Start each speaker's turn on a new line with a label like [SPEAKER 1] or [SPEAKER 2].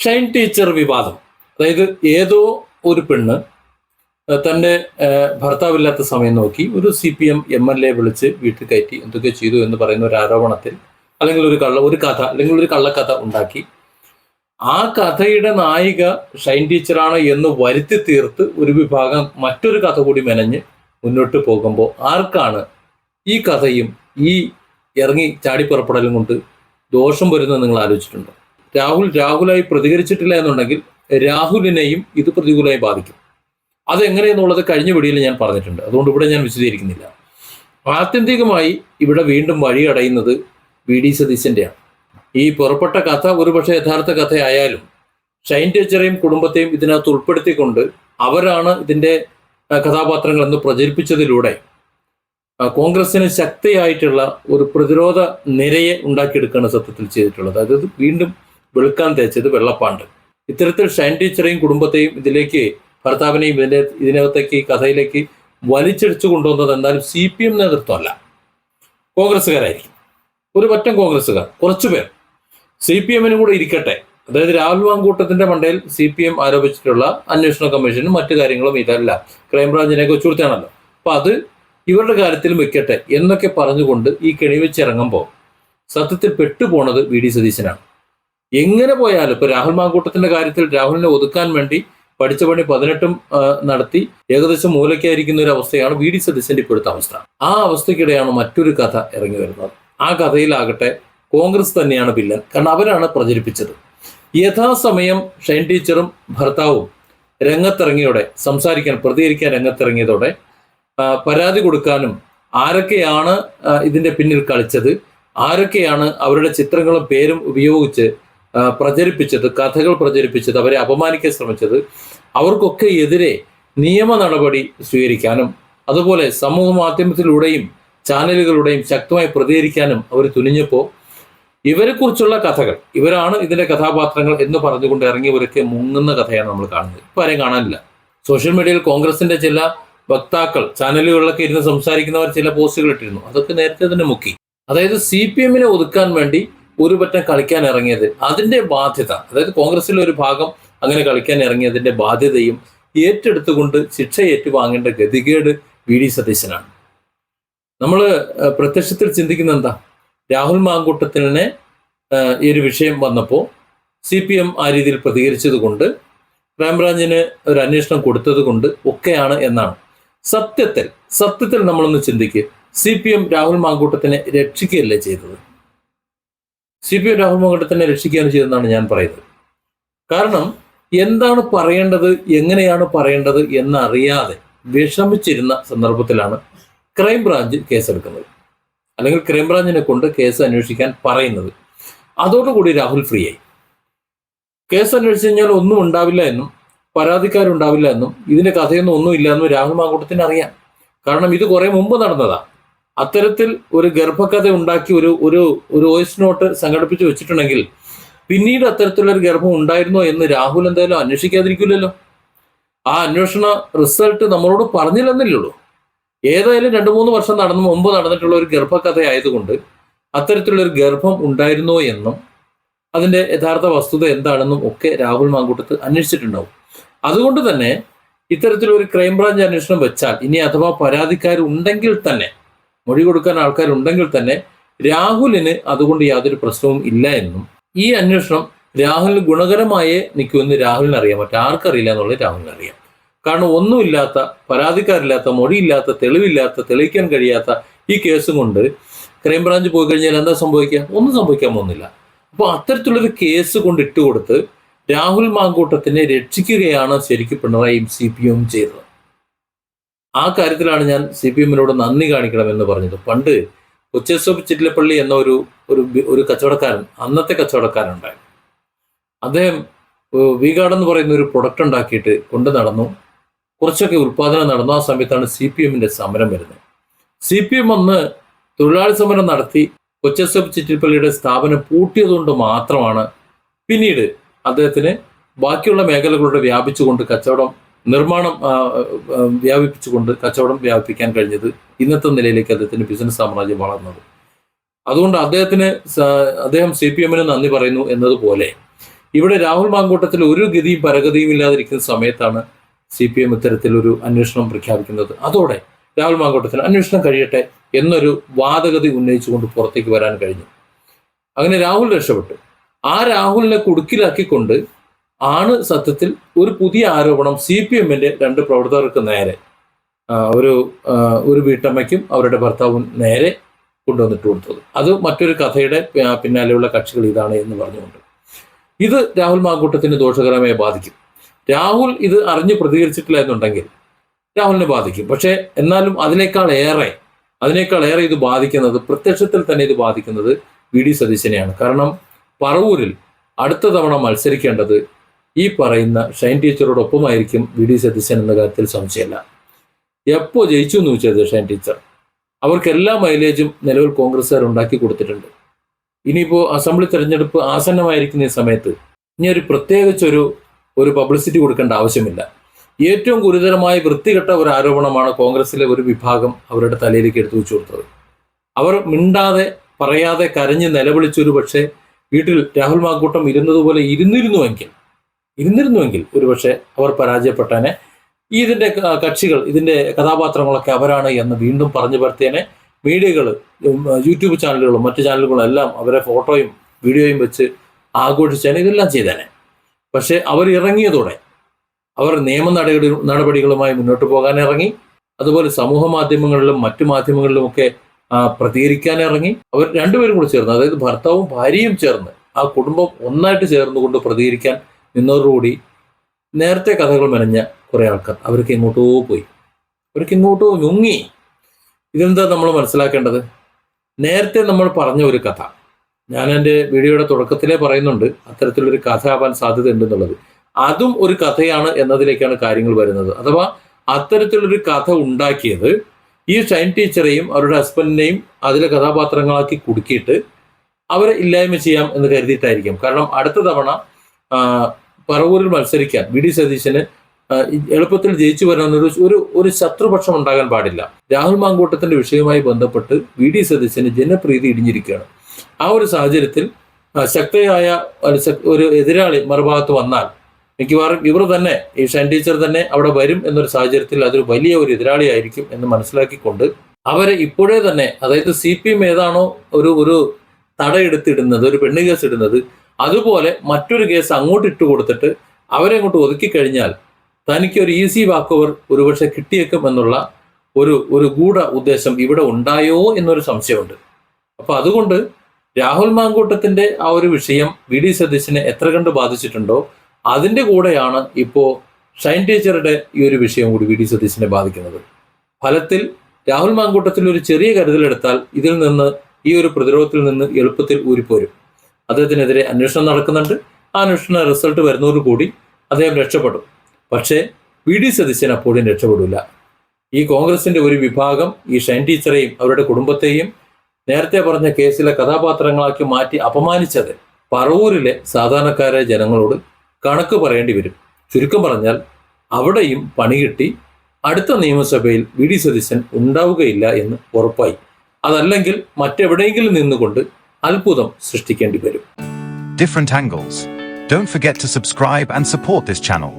[SPEAKER 1] Shine teacher വിവാദം. അതായത് ഏതോ ഒരു പെണ്ണ് തന്റെ ഭർത്താവില്ലാത്ത സമയം നോക്കി ഒരു C P M M L A വിളിച്ച് വീട്ടിൽ കയറ്റി എന്തൊക്കെ ചെയ്തു എന്ന് പറയുന്ന ഒരു ആരോപണത്തിൽ അല്ലെങ്കിൽ ഒരു കള്ള ഒരു കഥ അല്ലെങ്കിൽ ഒരു കള്ളക്കഥ ഉണ്ടാക്കി. ആ കഥയുടെ നായിക ഷൈൻ ടീച്ചറാണ് എന്ന് വരുത്തി തീർത്ത് ഒരു വിഭാഗം മറ്റൊരു കഥ കൂടി മെനഞ്ഞ് മുന്നോട്ട് പോകുമ്പോൾ ആർക്കാണ് ഈ കഥയും ഈ ഇറങ്ങി ചാടിപ്പുറപ്പെടലും കൊണ്ട് ദോഷം വരുന്നത് നിങ്ങൾ ആലോചിച്ചിട്ടുണ്ടോ? രാഹുൽ രാഹുലായി പ്രതികരിച്ചിട്ടില്ല എന്നുണ്ടെങ്കിൽ രാഹുലിനെയും ഇത് പ്രതികൂലമായി ബാധിക്കും. അതെങ്ങനെയെന്നുള്ളത് കഴിഞ്ഞ വീഡിയോയിൽ ഞാൻ പറഞ്ഞിട്ടുണ്ട്. അതുകൊണ്ട് ഇവിടെ ഞാൻ വിശദീകരിക്കുന്നില്ല. ആത്യന്തികമായി ഇവിടെ വീണ്ടും വഴി അടയുന്നത് വി ഡി സതീശന്റെയാണ് ഈ പുറപ്പെട്ട കഥ ഒരുപക്ഷെ യഥാർത്ഥ കഥയായാലും ഷൈൻ ടീച്ചറെയും കുടുംബത്തെയും ഇതിനകത്ത് ഉൾപ്പെടുത്തിക്കൊണ്ട് അവരാണ് ഇതിന്റെ കഥാപാത്രങ്ങൾ എന്ന് പ്രചരിപ്പിച്ചതിലൂടെ കോൺഗ്രസിന് ശക്തിയായിട്ടുള്ള ഒരു പ്രതിരോധ നിരയെ ഉണ്ടാക്കിയെടുക്കുകയാണ് സത്യത്തിൽ ചെയ്തിട്ടുള്ളത്. അതായത് വീണ്ടും വെളുക്കാൻ തേച്ചത് വെള്ളപ്പാണ്ട്. ഇത്തരത്തിൽ ഷൈൻ ടീച്ചറെയും കുടുംബത്തെയും ഇതിലേക്ക് ഭർത്താവിനെയും ഇതിന്റെ ഇതിനകത്തേക്ക് ഈ കഥയിലേക്ക് വലിച്ചെടിച്ചു കൊണ്ടുവന്നത് എന്തായാലും സി പി എം നേതൃത്വമല്ല. കോൺഗ്രസ്സുകാരായിരിക്കും. ഒരു പറ്റം കോൺഗ്രസ്സുകാർ കുറച്ചുപേർ സി പി എമ്മിനും കൂടെ ഇരിക്കട്ടെ. അതായത് രാഹുൽ മാങ്കൂട്ടത്തിന്റെ മണ്ടയിൽ സി പി എം ആരോപിച്ചിട്ടുള്ള അന്വേഷണ കമ്മീഷനും മറ്റു കാര്യങ്ങളും ഇതല്ല. ക്രൈംബ്രാഞ്ചിനെയൊക്കെ ചുരുത്താണല്ലോ അപ്പൊ അത് ഇവരുടെ കാര്യത്തിലും വെക്കട്ടെ എന്നൊക്കെ പറഞ്ഞുകൊണ്ട് ഈ കെണിവെച്ചിറങ്ങുമ്പോൾ സത്യത്തിൽ പെട്ടുപോണത് വി ഡി സതീശനാണ്. എങ്ങനെ പോയാലും ഇപ്പൊ രാഹുൽ മാങ്കൂട്ടത്തിന്റെ കാര്യത്തിൽ രാഹുലിനെ ഒതുക്കാൻ വേണ്ടി പഠിച്ച പണി പതിനെട്ടും നടത്തി ഏകദേശം മൂലയ്ക്കായിരിക്കുന്ന ഒരു അവസ്ഥയാണ് വി ഡി സതീശന്റെ ഇപ്പോഴത്തെ അവസ്ഥ. ആ അവസ്ഥയ്ക്കിടെയാണ് മറ്റൊരു കഥ ഇറങ്ങി വരുന്നത്. ആ കഥയിലാകട്ടെ കോൺഗ്രസ് തന്നെയാണ് വില്ലൻ. കാരണം അവരാണ് പ്രചരിപ്പിച്ചത്. യഥാസമയം ഷൈൻ ടീച്ചറും ഭർത്താവും രംഗത്തിറങ്ങിയോടെ സംസാരിക്കാൻ പ്രതികരിക്കാൻ രംഗത്തിറങ്ങിയതോടെ പരാതി കൊടുക്കാനും ആരൊക്കെയാണ് ഇതിന്റെ പിന്നിൽ കളിച്ചത് ആരൊക്കെയാണ് അവരുടെ ചിത്രങ്ങളും പേരും ഉപയോഗിച്ച് പ്രചരിപ്പിച്ചത് കഥകൾ പ്രചരിപ്പിച്ചത് അവരെ അപമാനിക്കാൻ ശ്രമിച്ചത് അവർക്കൊക്കെ എതിരെ നിയമ നടപടി സ്വീകരിക്കാനും അതുപോലെ സമൂഹ മാധ്യമത്തിലൂടെയും ചാനലുകളുടെയും ശക്തമായി പ്രതികരിക്കാനും അവർ തുനിഞ്ഞപ്പോൾ ഇവരെക്കുറിച്ചുള്ള കഥകൾ ഇവരാണ് ഇതിന്റെ കഥാപാത്രങ്ങൾ എന്ന് പറഞ്ഞുകൊണ്ട് ഇറങ്ങിയവരൊക്കെ മുങ്ങുന്ന കഥയാണ് നമ്മൾ കാണുന്നത്. ഇപ്പൊ ആരെയും കാണാനില്ല. സോഷ്യൽ മീഡിയയിൽ കോൺഗ്രസിന്റെ ചില വക്താക്കൾ ചാനലുകളിലൊക്കെ ഇരുന്ന് സംസാരിക്കുന്നവർ ചില പോസ്റ്റുകൾ ഇട്ടിരുന്നു. അതൊക്കെ നേരത്തെ തന്നെ മുക്കി. അതായത് സി പി എമ്മിനെ ഒതുക്കാൻ വേണ്ടി ഒരു പറ്റം കളിക്കാൻ ഇറങ്ങിയത് അതിന്റെ ബാധ്യത അതായത് കോൺഗ്രസിലെ ഒരു ഭാഗം അങ്ങനെ കളിക്കാൻ ഇറങ്ങിയതിന്റെ ബാധ്യതയും ഏറ്റെടുത്തുകൊണ്ട് ശിക്ഷ ഏറ്റുവാങ്ങേണ്ട ഗതികേട് വി ഡി സതീശനാണ്. നമ്മൾ പ്രത്യക്ഷത്തിൽ ചിന്തിക്കുന്ന എന്താ? രാഹുൽ മാങ്കൂട്ടത്തിനെ ഈ ഒരു വിഷയം വന്നപ്പോൾ സി പി എം ആ രീതിയിൽ പ്രതികരിച്ചത് കൊണ്ട് ക്രൈംബ്രാഞ്ചിന് ഒരു അന്വേഷണം കൊടുത്തത് കൊണ്ട് ഒക്കെയാണ് എന്നാണ്. സത്യത്തിൽ സത്യത്തിൽ നമ്മളൊന്ന് ചിന്തിക്കുക സി പി എം രാഹുൽ മാങ്കൂട്ടത്തിനെ രക്ഷിക്കുകയല്ലേ ചെയ്തത്? സി പി എം രാഹുൽ മാങ്കൂട്ടത്തിനെ രക്ഷിക്കുകയാണ് ചെയ്തതെന്നാണ് ഞാൻ പറയുന്നത്. കാരണം എന്താണ് പറയേണ്ടത് എങ്ങനെയാണ് പറയേണ്ടത് എന്നറിയാതെ വിഷമിച്ചിരുന്ന സന്ദർഭത്തിലാണ് ക്രൈംബ്രാഞ്ച് കേസെടുക്കുന്നത്. അല്ലെങ്കിൽ ക്രൈംബ്രാഞ്ചിനെ കൊണ്ട് കേസ് അന്വേഷിക്കാൻ പറയുന്നത്. അതോടുകൂടി രാഹുൽ ഫ്രീ ആയി. കേസ് അന്വേഷിച്ച് കഴിഞ്ഞാൽ ഒന്നും ഉണ്ടാവില്ല എന്നും പരാതിക്കാരുണ്ടാവില്ല എന്നും ഇതിന്റെ കഥയൊന്നും ഒന്നും ഇല്ല എന്നും രാഹുൽ മാങ്കൂട്ടത്തിന് അറിയാം. കാരണം ഇത് കുറെ മുമ്പ് നടന്നതാ. അത്തരത്തിൽ ഒരു ഗർഭകഥ ഉണ്ടാക്കി ഒരു ഒരു ഒരു വോയിസ് നോട്ട് സംഘടിപ്പിച്ച് വെച്ചിട്ടുണ്ടെങ്കിൽ പിന്നീട് അത്തരത്തിലുള്ള ഒരു ഗർഭം ഉണ്ടായിരുന്നോ എന്ന് രാഹുൽ എന്തായാലും അന്വേഷിക്കാതിരിക്കില്ലല്ലോ. ആ അന്വേഷണ റിസൾട്ട് നമ്മളോട് പറഞ്ഞില്ലെന്നില്ലുള്ളൂ ഏതായാലും രണ്ടു മൂന്ന് വർഷം നടന്നു മുമ്പ് നടന്നിട്ടുള്ള ഒരു ഗർഭകഥ ആയതുകൊണ്ട് അത്തരത്തിലുള്ള ഒരു ഗർഭം ഉണ്ടായിരുന്നോ എന്നും അതിന്റെ യഥാർത്ഥ വസ്തുത എന്താണെന്നും ഒക്കെ രാഹുൽ മാങ്കൂട്ടത്ത് അന്വേഷിച്ചിട്ടുണ്ടാവും. അതുകൊണ്ട് തന്നെ ഇത്തരത്തിലൊരു ക്രൈംബ്രാഞ്ച് അന്വേഷണം വെച്ചാൽ ഇനി അഥവാ പരാതിക്കാരുണ്ടെങ്കിൽ തന്നെ മൊഴി കൊടുക്കാൻ ആൾക്കാരുണ്ടെങ്കിൽ തന്നെ രാഹുലിന് അതുകൊണ്ട് യാതൊരു പ്രശ്നവും ഇല്ല എന്നും. ഈ അന്വേഷണം രാഹുലിന് ഗുണകരമായേ നിൽക്കുമെന്ന് രാഹുലിന് അറിയാം മറ്റാർക്കറിയില്ല എന്നുള്ളത് രാഹുലിന് അറിയാം കാരണം ഒന്നുമില്ലാത്ത പരാതിക്കാരില്ലാത്ത മൊഴിയില്ലാത്ത തെളിവില്ലാത്ത തെളിയിക്കാൻ കഴിയാത്ത ഈ കേസും കൊണ്ട് ക്രൈംബ്രാഞ്ച് പോയി കഴിഞ്ഞാൽ എന്താ സംഭവിക്കുക? ഒന്നും സംഭവിക്കാൻ പോകുന്നില്ല. അപ്പോൾ അത്തരത്തിലുള്ളൊരു കേസ് കൊണ്ട് ഇട്ടുകൊടുത്ത് രാഹുൽ മാങ്കൂട്ടത്തിനെ രക്ഷിക്കുകയാണ് ശരിക്കും പിണറായി സി പി എം ചെയ്തത്. ആ കാര്യത്തിലാണ് ഞാൻ സി പി എമ്മിനോട് നന്ദി കാണിക്കണമെന്ന് പറഞ്ഞത്. പണ്ട് കൊച്ചേശ്വർ ചിറ്റിലപ്പള്ളി എന്ന ഒരു ഒരു കച്ചവടക്കാരൻ അന്നത്തെ കച്ചവടക്കാരൻ ഉണ്ടായിരുന്നു അദ്ദേഹം വി ഗാർഡ് എന്ന് പറയുന്ന ഒരു പ്രൊഡക്റ്റ് ഉണ്ടാക്കിയിട്ട് കൊണ്ടു നടന്നു. കുറച്ചൊക്കെ ഉൽപാദനം നടന്നു. ആ സമയത്താണ് സി പി എമ്മിന്റെ സമരം വരുന്നത്. സി പി എം അന്ന് തൊഴിലാളി സമരം നടത്തി. കൊച്ചേശ്വർ ചിറ്റിപ്പള്ളിയുടെ സ്ഥാപനം പൂട്ടിയതുകൊണ്ട് മാത്രമാണ് പിന്നീട് അദ്ദേഹത്തിന് ബാക്കിയുള്ള മേഖലകളുടെ വ്യാപിച്ചുകൊണ്ട് കച്ചവടം നിർമ്മാണം വ്യാപിപ്പിച്ചുകൊണ്ട് കച്ചവടം വ്യാപിപ്പിക്കാൻ കഴിഞ്ഞത് ഇന്നത്തെ നിലയിലേക്ക് അദ്ദേഹത്തിന്റെ ബിസിനസ് സാമ്രാജ്യം വളർന്നത്. അതുകൊണ്ട് അദ്ദേഹത്തിന് അദ്ദേഹം സി പി എമ്മിന് നന്ദി പറയുന്നു എന്നതുപോലെ ഇവിടെ രാഹുൽ മാങ്കൂട്ടത്തിൽ ഒരു ഗതിയും പരഗതിയും ഇല്ലാതിരിക്കുന്ന സമയത്താണ് സി പി എം ഇത്തരത്തിലൊരു അന്വേഷണം പ്രഖ്യാപിക്കുന്നത്. അതോടെ രാഹുൽ മാങ്കൂട്ടത്തിന് അന്വേഷണം കഴിയട്ടെ എന്നൊരു വാദഗതി ഉന്നയിച്ചുകൊണ്ട് പുറത്തേക്ക് വരാൻ കഴിഞ്ഞു. അങ്ങനെ രാഹുൽ രക്ഷപ്പെട്ടു. ആ രാഹുലിനെ കുടുക്കിലാക്കിക്കൊണ്ട് ആണ് സത്യത്തിൽ ഒരു പുതിയ ആരോപണം സി പി എമ്മിന്റെ രണ്ട് പ്രവർത്തകർക്ക് നേരെ. ഒരു ഒരു വീട്ടമ്മയ്ക്കും അവരുടെ ഭർത്താവും നേരെ കൊണ്ടുവന്നിട്ട് കൊടുത്തത്. അത് മറ്റൊരു കഥയുടെ പിന്നാലെയുള്ള കക്ഷികൾ ഇതാണ് എന്ന് പറഞ്ഞുകൊണ്ട്. ഇത് രാഹുൽ മാങ്കൂട്ടത്തിന് ദോഷകരമായി ബാധിക്കും. രാഹുൽ ഇത് അറിഞ്ഞ് പ്രതികരിച്ചിട്ടില്ല എന്നുണ്ടെങ്കിൽ രാഹുലിനെ ബാധിക്കും. പക്ഷേ എന്നാലും അതിനേക്കാൾ ഏറെ അതിനേക്കാൾ ഏറെ ഇത് ബാധിക്കുന്നത് പ്രത്യക്ഷത്തിൽ തന്നെ ഇത് ബാധിക്കുന്നത് വി. ഡി. സതീശനെയാണ്. കാരണം പറവൂരിൽ അടുത്ത തവണ മത്സരിക്കേണ്ടത് ഈ പറയുന്ന ഷൈൻ ടീച്ചറോടൊപ്പമായിരിക്കും വി ഡി സതീശൻ എന്ന കാര്യത്തിൽ സംശയമല്ല. എപ്പോ ജയിച്ചു എന്ന് ചോദിച്ചത് ഷൈൻ ടീച്ചർ? അവർക്ക് എല്ലാ മൈലേജും നിലവിൽ കോൺഗ്രസ്സുകാർ ഉണ്ടാക്കി കൊടുത്തിട്ടുണ്ട്. ഇനിയിപ്പോൾ അസംബ്ലി തെരഞ്ഞെടുപ്പ് ആസന്നമായിരിക്കുന്ന ഈ സമയത്ത് ഇനി ഒരു പ്രത്യേകിച്ചൊരു ഒരു പബ്ലിസിറ്റി കൊടുക്കേണ്ട ആവശ്യമില്ല. ഏറ്റവും ഗുരുതരമായ വൃത്തികെട്ട ഒരു ആരോപണമാണ് കോൺഗ്രസിലെ ഒരു വിഭാഗം അവരുടെ തലയിലേക്ക് എടുത്തു വെച്ചു കൊടുത്തത്. അവർ മിണ്ടാതെ പറയാതെ കരഞ്ഞ് നിലവിളിച്ചൊരു പക്ഷേ വീട്ടിൽ രാഹുൽ മാക്കൂട്ടം ഇരുന്നതുപോലെ ഇരുന്നിരുന്നുവെങ്കിൽ ഇരുന്നിരുന്നുവെങ്കിൽ ഒരുപക്ഷെ അവർ പരാജയപ്പെട്ടേനെ. ഇതിന്റെ കക്ഷികൾ ഇതിന്റെ കഥാപാത്രങ്ങളൊക്കെ അവരാണ് എന്ന് വീണ്ടും പറഞ്ഞു പരത്തിയനെ. മീഡിയകൾ യൂട്യൂബ് ചാനലുകളും മറ്റു ചാനലുകളും എല്ലാം അവരെ ഫോട്ടോയും വീഡിയോയും വെച്ച് ആഘോഷിച്ചേനെ ഇതെല്ലാം ചെയ്തേനെ. പക്ഷെ അവർ ഇറങ്ങിയതോടെ അവർ നിയമ നടപടി നടപടികളുമായി മുന്നോട്ട് പോകാൻ ഇറങ്ങി. അതുപോലെ സമൂഹ മാധ്യമങ്ങളിലും മറ്റു മാധ്യമങ്ങളിലുമൊക്കെ പ്രതികരിക്കാൻ ഇറങ്ങി. അവർ രണ്ടുപേരും കൂടി ചേർന്ന് അതായത് ഭർത്താവും ഭാര്യയും ചേർന്ന് ആ കുടുംബം ഒന്നായിട്ട് ചേർന്നുകൊണ്ട് പ്രതികരിക്കാൻ നിന്നതോടുകൂടി നേരത്തെ കഥകൾ മെനഞ്ഞ കുറെ ആൾക്കാർ. അവർക്ക് ഇങ്ങോട്ടോ പോയി. അവർക്ക് ഇങ്ങോട്ടോ ഞുങ്ങി. ഇതെന്താ നമ്മൾ മനസ്സിലാക്കേണ്ടത്? നേരത്തെ നമ്മൾ പറഞ്ഞ ഒരു കഥ. ഞാൻ എന്റെ വീഡിയോയുടെ തുടക്കത്തിലേ പറയുന്നുണ്ട് അത്തരത്തിലൊരു കഥ ആവാൻ സാധ്യത ഉണ്ടെന്നുള്ളത് അതും ഒരു കഥയാണ് എന്നതിലേക്കാണ് കാര്യങ്ങൾ വരുന്നത്. അഥവാ അത്തരത്തിലൊരു കഥ ഉണ്ടാക്കിയത് ഈ ഷൈൻ ടീച്ചറെയും അവരുടെ ഹസ്ബൻഡിനെയും അതിലെ കഥാപാത്രങ്ങളാക്കി കുടുക്കിയിട്ട് അവരെ ഇല്ലായ്മ ചെയ്യാം എന്ന് കരുതിയിട്ടായിരിക്കും. കാരണം അടുത്ത തവണ പറവൂരിൽ മത്സരിക്കാൻ വി ഡി സതീശന് എളുപ്പത്തിൽ ജയിച്ചു വരാനൊരു ഒരു ഒരു ശത്രുപക്ഷം ഉണ്ടാകാൻ പാടില്ല. രാഹുൽ മാങ്കൂട്ടത്തിന്റെ വിഷയവുമായി ബന്ധപ്പെട്ട് വി ഡി സതീശന് ജനപ്രീതി ഇടിഞ്ഞിരിക്കുകയാണ്. ആ ഒരു സാഹചര്യത്തിൽ ശക്തയായ ഒരു എതിരാളി മറുഭാഗത്ത് വന്നാൽ മിക്കവാറും ഇവർ തന്നെ ഈ ഷൈൻ ടീച്ചർ തന്നെ അവിടെ വരും എന്നൊരു സാഹചര്യത്തിൽ അതൊരു വലിയ ഒരു എതിരാളിയായിരിക്കും എന്ന് മനസ്സിലാക്കിക്കൊണ്ട് അവരെ ഇപ്പോഴേ തന്നെ അതായത് സി പി എം ഏതാണോ ഒരു ഒരു തടയെടുത്തിടുന്നത് ഒരു പെണ്ണുകേസ് ഇടുന്നത് അതുപോലെ മറ്റൊരു കേസ് അങ്ങോട്ട് ഇട്ട് കൊടുത്തിട്ട് അവരെ അങ്ങോട്ട് ഒതുക്കി കഴിഞ്ഞാൽ തനിക്ക് ഒരു ഈസി വാക്ക് ഓവർ ഒരുപക്ഷെ കിട്ടിയേക്കും എന്നുള്ള ഒരു ഒരു ഗൂഢ ഉദ്ദേശം ഇവിടെ ഉണ്ടായോ എന്നൊരു സംശയമുണ്ട്. അപ്പൊ അതുകൊണ്ട് രാഹുൽ മാങ്കൂട്ടത്തിന്റെ ആ ഒരു വിഷയം വി ഡി സതീശിനെ എത്ര കണ്ട് ബാധിച്ചിട്ടുണ്ടോ അതിന്റെ കൂടെയാണ് ഇപ്പോ ഷൈൻ ടീച്ചറുടെ ഈ ഒരു വിഷയം കൂടി വി ഡി സതീശിനെ ബാധിക്കുന്നത്. ഫലത്തിൽ രാഹുൽ മാങ്കൂട്ടത്തിൽ ഒരു ചെറിയ കരുതലെടുത്താൽ ഇതിൽ നിന്ന് ഈ ഒരു പ്രതിരോധത്തിൽ നിന്ന് എളുപ്പത്തിൽ ഊരിപ്പോരും. അദ്ദേഹത്തിനെതിരെ അന്വേഷണം നടക്കുന്നുണ്ട്. ആ അന്വേഷണ റിസൾട്ട് വരുന്നതോടുകൂടി അദ്ദേഹം രക്ഷപ്പെടും. പക്ഷേ വി ഡി സതീശൻ അപ്പോഴും രക്ഷപ്പെടില്ല. ഈ കോൺഗ്രസിന്റെ ഒരു വിഭാഗം ഈ ഷൈൻ ടീച്ചറെയും അവരുടെ കുടുംബത്തെയും നേരത്തെ പറഞ്ഞ കേസിലെ കഥാപാത്രങ്ങളാക്കി മാറ്റി അപമാനിച്ചത് പറവൂരിലെ സാധാരണക്കാരായ ജനങ്ങളോട് കണക്ക് പറയേണ്ടി വരും. ചുരുക്കം പറഞ്ഞാൽ അവിടെയും പണി കിട്ടി അടുത്ത നിയമസഭയിൽ വി ഡി സതീശൻ ഉണ്ടാവുകയില്ല എന്ന് ഉറപ്പായി. അതല്ലെങ്കിൽ മറ്റെവിടെയെങ്കിലും നിന്നുകൊണ്ട് അത്ഭുതം സൃഷ്ടിക്കേണ്ടി വരും
[SPEAKER 2] different angles. Don't forget to subscribe and support this channel.